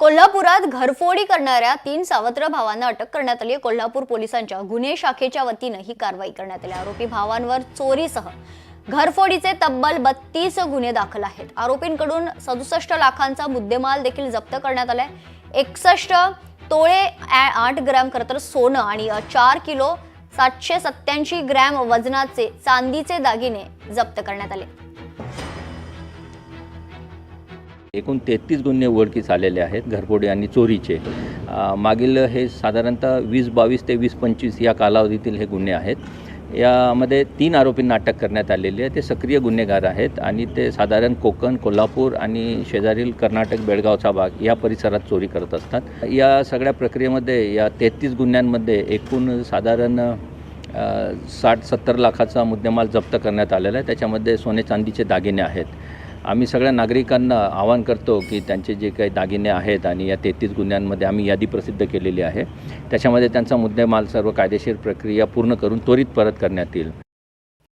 कोल्हापुरात घरफोडी करणाऱ्या तीन सावत्र भावांना अटक करण्यात आली आहे. कोल्हापूर पोलिसांच्या गुन्हे शाखेच्या वतीनं ही कारवाई करण्यात आली आरोपी भावांवर चोरीसह घरफोडीचे तब्बल बत्तीस गुन्हे दाखल आहेत. आरोपींकडून सदुसष्ट लाखांचा मुद्देमाल देखील जप्त करण्यात आलाय. एकसष्ट तोळे आठ ग्रॅम खरं तर सोनं आणि चार किलो सातशे सत्त्याऐंशी ग्रॅम वजनाचे चांदीचे दागिने जप्त करण्यात आले. एकूण तेहतीस गुन्हे उघडकीस आलेले आहेत घरफोडी आणि चोरीचे. मागील हे साधारणतः वीस बावीस ते वीस पंचवीस या कालावधीतील हे गुन्हे आहेत. यामध्ये तीन आरोपींना अटक करण्यात आलेली आहे. ते सक्रिय गुन्हेगार आहेत आणि ते साधारण कोकण कोल्हापूर आणि शेजारील कर्नाटक बेळगावचा भाग या परिसरात चोरी करत असतात. या सगळ्या प्रक्रियेमध्ये या तेहतीस गुन्ह्यांमध्ये एकूण साधारण साठ सत्तर लाखाचा मुद्देमाल जप्त करण्यात आलेला आहे. त्याच्यामध्ये सोने चांदीचे दागिने आहेत. आम्ही सगळ्या नागरिकांना आवाहन करतो की त्यांचे जे काही दागिने आहेत आणि या तेहतीस गुन्ह्यांमध्ये आम्ही यादी प्रसिद्ध केलेली आहे. त्याच्यामध्ये त्यांचा मुद्देमाल सर्व कायदेशीर प्रक्रिया पूर्ण करून त्वरित परत करण्यात येईल.